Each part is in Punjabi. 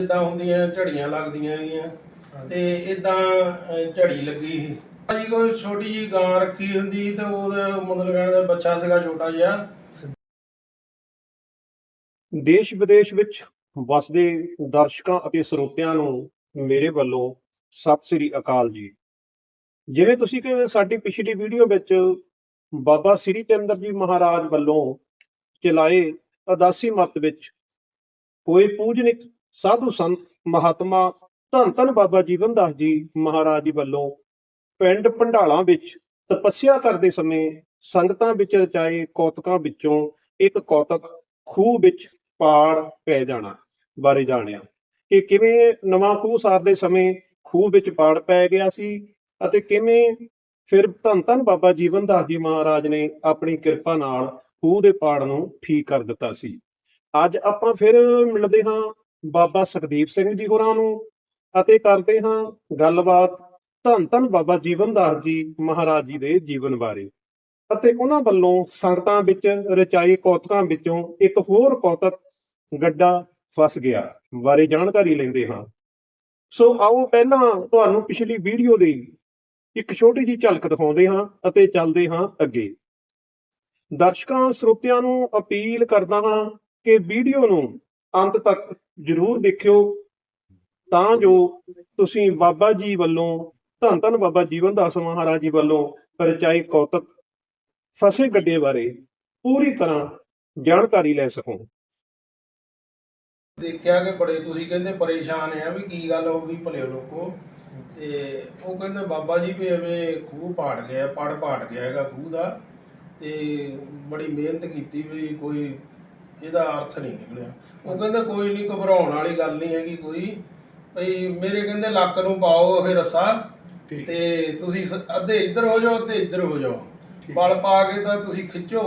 ਜਿੱਦਾਂ ਹੁੰਦੀਆਂ, ਝੜੀਆਂ ਲੱਗਦੀਆਂ ਹੈਗੀਆਂ। ਤੇ ਇਦਾਂ ਝੜੀ ਲੱਗੀ ਸੀ। ਜੀ ਕੋਈ ਛੋਟੀ ਜੀ ਗਾਂ ਰੱਖੀ ਹੁੰਦੀ ਤੇ ਉਹਦਾ ਮਤਲਬ ਕਹਿਣ ਦਾ ਬੱਚਾ ਸੀਗਾ ਛੋਟਾ ਜਿਹਾ। ਦੇਸ਼ ਵਿਦੇਸ਼ ਵਿੱਚ ਵਸਦੇ ਦਰਸ਼ਕਾਂ ਅਤੇ ਸਰੋਤਿਆਂ ਨੂੰ ਮੇਰੇ ਵੱਲੋਂ ਸਤਿ ਸ੍ਰੀ ਅਕਾਲ ਜੀ। ਜਿਵੇਂ ਤੁਸੀਂ ਕਿ ਸਾਡੀ ਪਿਛਲੀ ਵੀਡੀਓ ਵਿੱਚ ਬਾਬਾ ਸ੍ਰੀ ਚੰਦਰ ਜੀ ਮਹਾਰਾਜ ਵੱਲੋਂ ਚਲਾਏ ਅਦਾਸੀ ਮਤ ਵਿੱਚ ਹੋਏ ਪੂਜਨਿਕ ਸਾਧੂ ਸੰਤ ਮਹਾਤਮਾ ਧੰਨ ਧੰਨ ਬਾਬਾ ਜੀਵਨ ਦਾਸ ਜੀ ਮਹਾਰਾਜ ਜੀ ਵੱਲੋਂ ਪਿੰਡ ਭੰਡਾਲਾਂ ਵਿੱਚ ਤਪੱਸਿਆ ਕਰਦੇ ਸਮੇਂ ਸੰਗਤਾਂ ਵਿੱਚ ਰਚਾਏ ਕੌਤਕਾਂ ਵਿੱਚੋਂ ਇੱਕ ਕੌਤਕ ਖੂਹ ਵਿੱਚ ਪਾੜ ਪੈ ਜਾਣਾ ਬਾਰੇ ਜਾਣਿਆ ਕਿ ਕਿਵੇਂ ਨਵਾਂ ਖੂਹ ਸਾਰਦੇ ਸਮੇਂ ਖੂਹ ਵਿੱਚ ਪਾੜ ਪੈ ਗਿਆ ਸੀ ਅਤੇ ਕਿਵੇਂ ਫਿਰ ਧੰਨ ਧੰਨ ਬਾਬਾ ਜੀਵਨ ਦਾਸ ਜੀ ਮਹਾਰਾਜ ਨੇ ਆਪਣੀ ਕਿਰਪਾ ਨਾਲ ਖੂਹ ਦੇ ਪਾੜ ਨੂੰ ਠੀਕ ਕਰ ਦਿੱਤਾ ਸੀ। ਅੱਜ ਆਪਾਂ ਫਿਰ ਮਿਲਦੇ ਹਾਂ ਬਾਬਾ ਸੁਖਦੀਪ ਸਿੰਘ ਜੀ ਹੋਰਾਂ ਨੂੰ ਅਤੇ ਕਰਦੇ ਹਾਂ ਗੱਲਬਾਤ ਧੰਨ ਧੰਨ ਬਾਬਾ ਜੀਵਨ ਦਾਸ ਜੀ ਮਹਾਰਾਜ ਜੀ ਦੇ ਜੀਵਨ ਬਾਰੇ। ਅਤੇ ਉਹਨਾਂ ਵੱਲੋਂ ਸੰਗਤਾਂ ਵਿੱਚ ਰਚਾਏ ਕੌਤਕਾਂ ਵਿੱਚੋਂ ਇੱਕ ਹੋਰ ਕੌਤਕ ਗੱਡਾ ਫਸ ਗਿਆ ਬਾਰੇ ਜਾਣਕਾਰੀ ਲੈਂਦੇ ਹਾਂ। ਸੋ ਆਓ ਪਹਿਲਾਂ ਤੁਹਾਨੂੰ ਪਿਛਲੀ ਵੀਡੀਓ ਦੀ ਇੱਕ ਛੋਟੀ ਜਿਹੀ ਝਲਕ ਦਿਖਾਉਂਦੇ ਹਾਂ ਅਤੇ ਚੱਲਦੇ ਹਾਂ ਅੱਗੇ। ਦਰਸ਼ਕਾਂ, ਸਰੋਤਿਆਂ ਨੂੰ ਅਪੀਲ ਕਰਦਾ ਹਾਂ ਕਿ ਵੀਡੀਓ ਨੂੰ ਅੰਤ ਤੱਕ ਜ਼ਰੂਰ ਦੇਖਿਓ, ਤਾਂ ਜੋ ਤੁਸੀਂ ਬਾਬਾ ਜੀ ਵੱਲੋਂ, ਧੰਨ ਧੰਨ ਬਾਬਾ ਜੀਵਨ ਦਾਸ ਮਹਾਰਾਜ ਜੀ ਵੱਲੋਂ ਰਚਾਏ ਕੌਤਕ ਫਸੇ ਗੱਡੇ ਬਾਰੇ ਪੂਰੀ ਤਰ੍ਹਾਂ ਜਾਣਕਾਰੀ ਲੈ ਸਕੋ। ਦੇਖਿਆ ਕਿ ਬੜੇ ਤੁਸੀਂ ਕਹਿੰਦੇ ਪਰੇਸ਼ਾਨ ਆ ਵੀ ਕੀ ਗੱਲ ਹੋ ਗਈ ਭਲੇ ਲੋਕੋ। ਤੇ ਉਹ ਕਹਿੰਦੇ ਬਾਬਾ ਜੀ ਵੀ ਐਵੇਂ ਖੂਹ ਪਾੜ ਗਿਆ, ਪੜ ਪਾੜ ਗਿਆ ਹੈਗਾ ਖੂਹ ਦਾ। ਤੇ ਬੜੀ ਮਿਹਨਤ ਕੀਤੀ ਵੀ ਕੋਈ ਇਹਦਾ ਅਰਥ ਨਹੀਂ ਨਿਕਲਿਆ। ਉਹ ਕਹਿੰਦੇ ਕੋਈ ਨਹੀਂ ਘਬਰਾਉਣ ਵਾਲੀ ਗੱਲ ਨਹੀਂ ਹੈਗੀ ਕੋਈ। ਭਈ ਮੇਰੇ ਕਹਿੰਦੇ ਲੱਕ ਨੂੰ ਪਾਓ ਇਹ ਰੱਸਾ ਤੇ ਤੁਸੀਂ ਸ- ਅੱਧੇ ਇੱਧਰ ਹੋ ਜਾਓ ਅੱਧੇ ਇੱਧਰ ਹੋ ਜਾਓ। ਬਲ ਪਾ ਕੇ ਤਾਂ ਤੁਸੀਂ ਖਿੱਚੋ।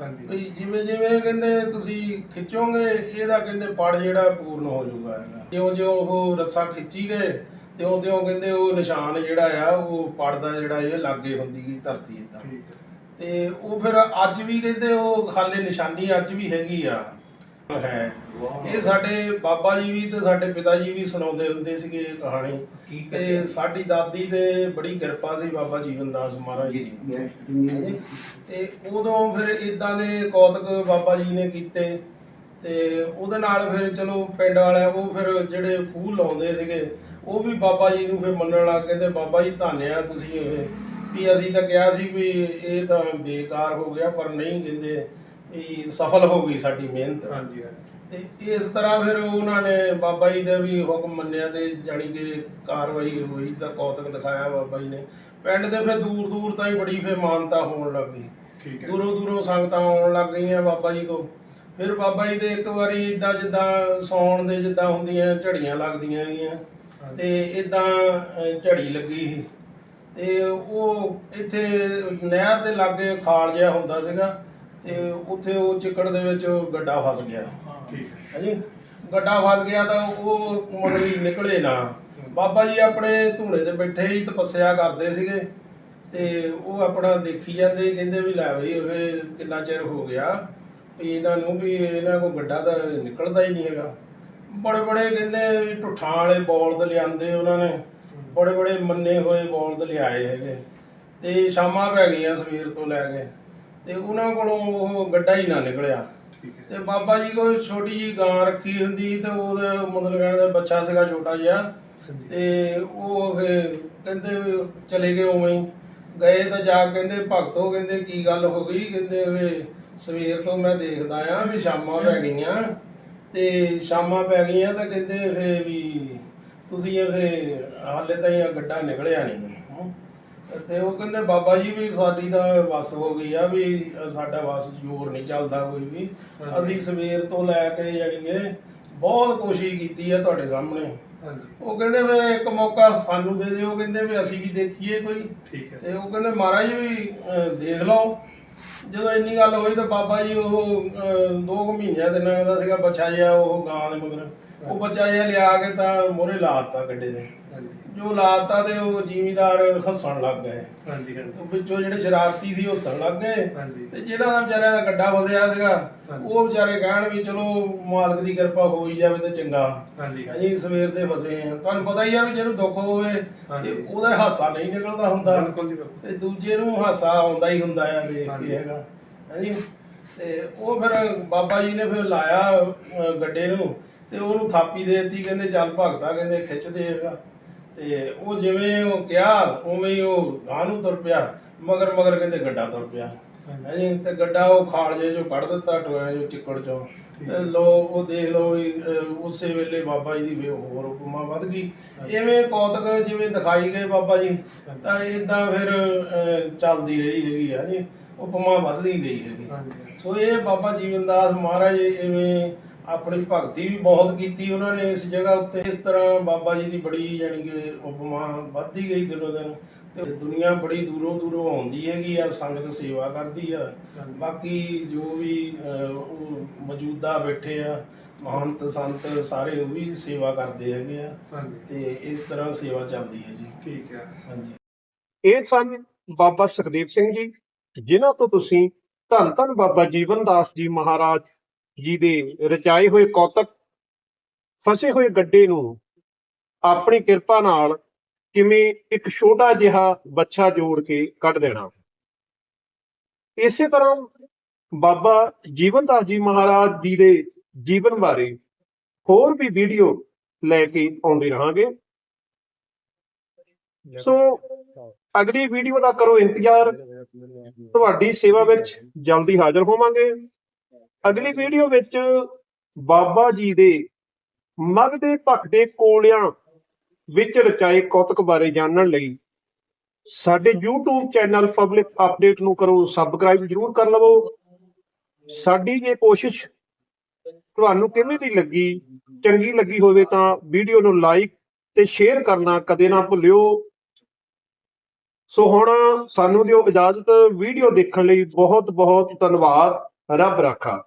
ਹਾਂਜੀ। ਵੀ ਜਿਵੇਂ ਜਿਵੇਂ ਕਹਿੰਦੇ ਤੁਸੀਂ ਖਿੱਚੋਗੇ ਇਹਦਾ ਕਹਿੰਦੇ ਪੜ ਜਿਹੜਾ ਪੂਰਨ ਹੋ ਜਾਊਗਾ ਹੈਗਾ ਜਿਉਂ ਜਿਉਂ ਉਹ ਰੱਸਾ ਖਿੱਚੀ ਗਏ ਤਿਉਂ ਤਿਉਂ ਕਹਿੰਦੇ ਉਹ ਨਿਸ਼ਾਨ ਜਿਹੜਾ ਆ ਉਹ ਪੜ ਦਾ ਜਿਹੜਾ ਇਹ ਲਾਗੇ ਹੁੰਦੀ ਗਈ ਧਰਤੀ ਇਦਾਂ ਤੇ ਉਹ ਫਿਰ ਅੱਜ ਵੀ ਕਹਿੰਦੇ ਉਹ ਹਾਲੇ ਨਿਸ਼ਾਨੀ ਅੱਜ ਵੀ ਹੈਗੀ ਆ। ਹੈ। ਇਹ ਸਾਡੇ ਬਾਬਾ ਜੀ ਵੀ ਤੇ ਸਾਡੇ ਪਿਤਾ ਜੀ ਵੀ ਸੁਣਾਉਂਦੇ ਹੁੰਦੇ ਸੀਗੇ ਇਹ ਕਹਾਣੀ। ਤੇ ਸਾਡੀ ਦਾਦੀ ਤੇ ਬੜੀ ਕਿਰਪਾ ਸੀ ਬਾਬਾ ਜੀਵਨ ਦਾਸ ਮਹਾਰਾਜ ਜੀ ਦੀ। ਤੇ ਉਦੋਂ ਫਿਰ ਇਦਾਂ ਦੇ ਕੌਤਕ ਬਾਬਾ ਜੀ ਨੇ ਕੀਤੇ। ਤੇ ਉਹਦੇ ਨਾਲ ਫਿਰ ਚਲੋ ਪਿੰਡ ਵਾਲਿਆਂ ਉਹ ਫਿਰ ਜਿਹੜੇ ਖੂਹ ਲਾਉਂਦੇ ਸੀਗੇ ਉਹ ਵੀ ਬਾਬਾ ਜੀ ਨੂੰ ਫਿਰ ਮੰਨਣ ਲੱਗ ਗਏ ਤੇ ਬਾਬਾ ਜੀ ਧੰਨਿਆ ਤੁਸੀਂ ਇਹ। ਵੀ ਅਸੀਂ ਤਾਂ ਕਿਹਾ ਸੀ ਵੀ ਇਹ ਤਾਂ ਬੇਕਾਰ ਹੋ ਗਿਆ ਪਰ ਨਹੀਂ ਕਹਿੰਦੇ ਵੀ ਸਫਲ ਹੋ ਗਈ ਸਾਡੀ ਮਿਹਨਤ। ਹਾਂਜੀ ਤੇ ਇਸ ਤਰ੍ਹਾਂ ਫਿਰ ਉਹਨਾਂ ਨੇ ਬਾਬਾ ਜੀ ਦਾ ਵੀ ਹੁਕਮ ਮੰਨਿਆ ਤੇ ਜਾਣੀ ਕਿ ਕਾਰਵਾਈ ਹੋਈ ਤਾਂ ਕੌਤਕ ਦਿਖਾਇਆ ਬਾਬਾ ਜੀ ਨੇ। ਪਿੰਡ ਦੇ ਫਿਰ ਦੂਰ ਦੂਰ ਤਾਈਂ ਬੜੀ ਫਿਰ ਮਾਨਤਾ ਹੋਣ ਲੱਗ ਗਈ। ਠੀਕ ਦੂਰੋਂ ਦੂਰੋਂ ਸੰਗਤਾਂ ਆਉਣ ਲੱਗ ਗਈਆਂ ਬਾਬਾ ਜੀ ਕੋ ਫਿਰ ਬਾਬਾ ਜੀ ਦੇ ਇੱਕ ਵਾਰੀ ਇਦਾਂ ਜਿੱਦਾਂ ਸੌਣ ਦੇ ਜਿੱਦਾਂ ਹੁੰਦੀਆਂ ਝੜੀਆਂ ਲੱਗਦੀਆਂ ਹੈਗੀਆਂ ਤੇ ਇਦਾਂ ਝੜੀ ਲੱਗੀ ਸੀ। ਤੇ ਉਹ ਇੱਥੇ ਨਹਿਰ ਦੇ ਲਾਗੇ ਖਾਲ ਜਿਹਾ ਹੁੰਦਾ ਸੀਗਾ ਤੇ ਉੱਥੇ ਉਹ ਚਿੱਕੜ ਦੇ ਵਿੱਚ ਗੱਡਾ ਫਸ ਗਿਆ। ਠੀਕ ਹਾਂਜੀ ਗੱਡਾ ਫਸ ਗਿਆ ਤਾਂ ਉਹ ਵੀ ਨਿਕਲੇ ਨਾ। ਬਾਬਾ ਜੀ ਆਪਣੇ ਧੂਣੇ ਤੇ ਬੈਠੇ ਹੀ ਤਪੱਸਿਆ ਕਰਦੇ ਸੀਗੇ ਤੇ ਉਹ ਆਪਣਾ ਦੇਖੀ ਜਾਂਦੇ ਕਹਿੰਦੇ ਵੀ ਲੈ ਬਈ ਇਹ ਕਿੰਨਾ ਚਿਰ ਹੋ ਗਿਆ ਵੀ ਇਹਨਾਂ ਨੂੰ ਵੀ ਇਹਨਾਂ ਕੋ ਗੱਡਾ ਤਾਂ ਨਿਕਲਦਾ ਹੀ ਨਹੀਂ ਹੈਗਾ। ਬੜੇ ਬੜੇ ਕਹਿੰਦੇ ਟੁੱਠਾਂ ਵਾਲੇ ਬੌਲਦ ਲਿਆਂਦੇ ਉਹਨਾਂ ਨੇ। ਬੜੇ ਬੜੇ ਮੰਨੇ ਹੋਏ ਬੌਲਦ ਲਿਆਏ ਹੈਗੇ। ਤੇ ਸ਼ਾਮਾਂ ਪੈ ਗਈਆਂ ਸਵੇਰ ਤੋਂ ਲੈ ਕੇ। ਤੇ ਉਹਨਾਂ ਕੋਲੋਂ ਉਹ ਗੱਡਾ ਹੀ ਨਾ ਨਿਕਲਿਆ। ਤੇ ਬਾਬਾ ਜੀ ਕੋਲ ਛੋਟੀ ਜੀ ਗਾਂ ਰੱਖੀ ਹੁੰਦੀ ਤੇ ਉਹਦਾ ਮਤਲਬ ਕਹਿਣ ਦਾ ਬੱਚਾ ਸੀਗਾ ਛੋਟਾ ਜਿਹਾ। ਤੇ ਉਹ ਕਹਿੰਦੇ ਚਲੇ ਗਏ ਉਵੇਂ ਹੀ। ਗਏ ਤਾਂ ਜਾ ਕੇ ਕਹਿੰਦੇ ਭਗਤੋ ਕਹਿੰਦੇ ਕੀ ਗੱਲ ਹੋ ਗਈ? ਕਹਿੰਦੇ ਵੀ ਸਵੇਰ ਤੋਂ ਮੈਂ ਦੇਖਦਾ ਆ ਵੀ ਸ਼ਾਮਾਂ ਪੈ ਗਈਆਂ। ਤੇ ਸ਼ਾਮਾਂ ਪੈ ਗਈਆਂ ਤਾਂ ਕਹਿੰਦੇ ਫੇ ਵੀ ਤੁਸੀਂ ਇਹ ਹਾਲੇ ਤਾਂ ਇਹ ਗੱਡਾ ਨਿਕਲਿਆ ਨਹੀਂ। ਹਮ। ਤੇ ਉਹ ਕਹਿੰਦੇ ਬਾਬਾ ਜੀ ਵੀ ਸਾਡੀ ਤਾਂ ਵਸ ਹੋ ਗਈ ਆ ਵੀ ਸਾਡਾ ਵਸ ਜ਼ੋਰ ਨਹੀਂ ਚੱਲਦਾ ਕੋਈ ਵੀ। ਅਸੀਂ ਸਵੇਰ ਤੋਂ ਲੈ ਕੇ ਜਾਣੀ ਕਿ ਬਹੁਤ ਕੋਸ਼ਿਸ਼ ਕੀਤੀ ਆ ਤੁਹਾਡੇ ਸਾਹਮਣੇ। ਹਾਂਜੀ। ਉਹ ਕਹਿੰਦੇ ਵੀ ਇੱਕ ਮੌਕਾ ਸਾਨੂੰ ਦੇ ਦਿਓ ਕਹਿੰਦੇ ਵੀ ਅਸੀਂ ਵੀ ਦੇਖੀਏ ਕੋਈ। ਠੀਕ ਹੈ। ਤੇ ਉਹ ਕਹਿੰਦੇ ਮਹਾਰਾਜ ਵੀ ਅਹ, ਦੇਖ ਲਓ। ਜਦੋਂ ਇੰਨੀ ਗੱਲ ਹੋਈ ਤਾਂ ਬਾਬਾ ਜੀ ਉਹ ਅਹ, ਦੋ ਕੁ ਮਹੀਨਿਆਂ ਦਿਨਾਂ ਦਾ ਸੀਗਾ ਬੱਚਾ ਜਿਹਾ ਉਹ ਗਾਂ ਦੇ ਮਗਰ। ਉਹ ਬੱਚਾ ਜਿਹਾ ਲਿਆ ਕੇ ਤਾਂ ਮੋਰੇ ਲਾਤਾ ਗੱਡੇ ਦੇ ਜੋ ਲਾਤਾ ਤੇ ਉਹ ਜ਼ਿਮੀਦਾਰ ਹੱਸਣ ਲੱਗ ਗਏ। ਹਾਂਜੀ ਹਾਂਜੀ। ਉਹ ਵਿੱਚੋਂ ਜਿਹੜੇ ਸ਼ਰਾਰਤੀ ਸੀ ਉਹ ਹੱਸਣ ਲੱਗ ਗਏ। ਹਾਂਜੀ। ਤੇ ਜਿਹੜਾ ਵਿਚਾਰਿਆਂ ਦਾ ਗੱਡਾ ਫਸਿਆ ਸੀਗਾ। ਉਹ ਵਿਚਾਰੇ ਕਹਿਣ ਵੀ ਚਲੋ ਮਾਲਕ ਦੀ ਕਿਰਪਾ ਹੋਈ ਜਾਵੇ ਤੇ ਚੰਗਾ। ਹਾਂਜੀ। ਹਾਂਜੀ ਸਵੇਰ ਦੇ ਫਸੇ ਆ ਤੁਹਾਨੂੰ ਪਤਾ ਹੀ ਆ ਵੀ ਜਿਹਨੂੰ ਦੁੱਖ ਹੋਵੇ। ਤੇ ਉਹਦਾ ਹਾਸਾ ਨਹੀਂ ਨਿਕਲਦਾ ਹੁੰਦਾ। ਬਿਲਕੁਲ ਜੀ ਬਿਲਕੁਲ। ਤੇ ਦੂਜੇ ਨੂੰ ਹਾਸਾ ਆਉਂਦਾ ਹੀ ਹੁੰਦਾ ਆ ਦੇਖ। ਕੇ ਹੈਗਾ। ਹਾਂਜੀ ਤੇ ਉਹ ਫਿਰ ਬਾਬਾ ਜੀ ਨੇ ਫਿਰ ਲਾਇਆ ਗੱਡੇ ਨੂੰ। ਤੇ ਉਹਨੂੰ ਥਾਪੀ ਦੇ ਦਿੱਤੀ ਕਹਿੰਦੇ ਚੱਲ ਭਗਤਾ ਕਹਿੰਦੇ ਖਿੱਚ ਦੇ ਹੈਗਾ। ਤੇ ਉਹ ਜਿਵੇਂ ਉਹ ਕਿਹਾ ਉਵੇਂ ਹੀ ਉਹ ਗਾਂ ਨੂੰ ਤੁਰ ਪਿਆ ਮਗਰ ਮਗਰ ਕਹਿੰਦੇ ਗੱਡਾ ਤੁਰ ਪਿਆ। ਹਾਂਜੀ। ਤੇ ਗੱਡਾ ਉਹ ਖਾਲਜੇ ਚੋਂ ਕੱਢ ਦਿੱਤਾ ਟੋਇਆ ਜੋ ਚਿੱਕੜ ਚੋਂ। ਤੇ ਲੋ ਉਹ ਦੇਖ ਅਹ, ਉਸੇ ਵੇਲੇ ਬਾਬਾ ਜੀ ਦੀ ਹੋਰ ਉਪਮਾ ਵੱਧ ਗਈ। ਐਵੇਂ ਕੌਤਕ ਜਿਵੇਂ ਦਿਖਾਈ ਗਏ ਬਾਬਾ ਜੀ ਤਾਂ ਇਦਾਂ ਫਿਰ ਚੱਲਦੀ ਰਹੀ ਹੈਗੀ ਆ ਜੀ। ਉਪਮਾ ਵੱਧਦੀ ਗਈ ਹੈਗੀ। ਸੋ ਇਹ ਬਾਬਾ ਜੀਵਨਦਾਸ ਮਹਾਰਾਜ ਇਵੇਂ ਆਪਣੀ ਭਗਤੀ ਵੀ ਬਹੁਤ ਕੀਤੀ ਉਹਨਾਂ ਨੇ ਇਸ ਜਗ੍ਹਾ ਉੱਤੇ। ਇਸ ਤਰ੍ਹਾਂ ਬਾਬਾ ਜੀ ਦੀ ਬੜੀ ਯਾਨੀ ਕਿ ਉਪਮਾ ਵੱਧਦੀ ਗਈ ਦਿਨੋਂ ਦਿਨ ਤੇ ਦੁਨੀਆ ਬੜੀ ਦੂਰੋਂ ਦੂਰੋਂ ਆਉਂਦੀ ਹੈਗੀ ਆ ਸੰਗਤ ਸੇਵਾ ਕਰਦੀ ਆ। ਬਾਕੀ ਜੋ ਵੀ ਉਹ ਮੌਜੂਦਾ ਬੈਠੇ ਆ ਮਹੰਤ ਸੰਤ ਸਾਰੇ ਉਹ ਵੀ ਸੇਵਾ ਕਰਦੇ ਹੈਗੇ ਆ। ਤੇ ਇਸ ਤਰ੍ਹਾਂ ਸੇਵਾ ਚੱਲਦੀ ਹੈ ਜੀ। ਠੀਕ ਹੈ। ਹਾਂਜੀ। ਇਹ ਸਨ ਬਾਬਾ ਸੁਖਦੇਵ ਸਿੰਘ ਜੀ ਜਿਨ੍ਹਾਂ ਤੋਂ ਤੁਸੀਂ ਧੰਨ ਧੰਨ ਬਾਬਾ ਜੀਵਨ ਦਾਸ ਜੀ ਮਹਾਰਾਜ ਜੀ ਦੇ ਰਚਾਏ ਹੋਏ ਕੌਤਕ ਫਸੇ ਹੋਏ ਗੱਡੇ ਨੂੰ ਆਪਣੀ ਕਿਰਪਾ ਨਾਲ ਕਿਵੇਂ ਇੱਕ ਛੋਟਾ ਜਿਹਾ ਬੱਚਾ ਜੋੜ ਕੇ ਕੱਢ ਦੇਣਾ। ਇਸੇ ਤਰ੍ਹਾਂ ਬਾਬਾ ਜੀਵਨ ਜੀ ਮਹਾਰਾਜ ਜੀ ਦੇ ਜੀਵਨ ਬਾਰੇ ਹੋਰ ਵੀ ਵੀਡੀਓ ਲੈ ਕੇ ਆਉਂਦੇ ਰਹਾਂਗੇ। ਸੋ ਅਗਲੀ ਵੀਡੀਓ ਦਾ ਕਰੋ ਇੰਤਜ਼ਾਰ। ਤੁਹਾਡੀ ਸੇਵਾ ਵਿੱਚ ਜਲਦੀ ਹਾਜ਼ਰ ਹੋਵਾਂਗੇ। ਅਗਲੀ ਵੀਡੀਓ ਵਿੱਚ ਬਾਬਾ ਜੀ ਦੇ ਮਗ ਦੇ ਭਖਦੇ ਕੋਲਿਆਂ ਵਿੱਚ ਰਚਾਏ ਕੌਤਕ ਬਾਰੇ ਜਾਣਨ ਲਈ ਸਾਡੇ YouTube ਚੈਨਲ ਪਬਲਿਕ ਅਪਡੇਟ ਨੂੰ ਕਰੋ ਸਬਸਕ੍ਰਾਈਬ ਜਰੂਰ ਕਰ ਲਵੋ। ਸਾਡੀ ਇਹ ਕੋਸ਼ਿਸ਼ ਤੁਹਾਨੂੰ ਕਿਵੇਂ ਦੀ ਲੱਗੀ, ਚੰਗੀ ਲੱਗੀ ਹੋਵੇ ਤਾਂ ਵੀਡੀਓ ਨੂੰ ਲਾਈਕ ਤੇ ਸ਼ੇਅਰ ਕਰਨਾ ਕਦੇ ਨਾ ਭੁੱਲਿਓ। ਸੋ ਹੁਣ ਸਾਨੂੰ ਦਿਓ ਇਜਾਜ਼ਤ ਵੀਡੀਓ ਦੇਖਣ ਲਈ ਬਹੁਤ ਬਹੁਤ ਧੰਨਵਾਦ, ਰੱਬ ਰਾਖਾ।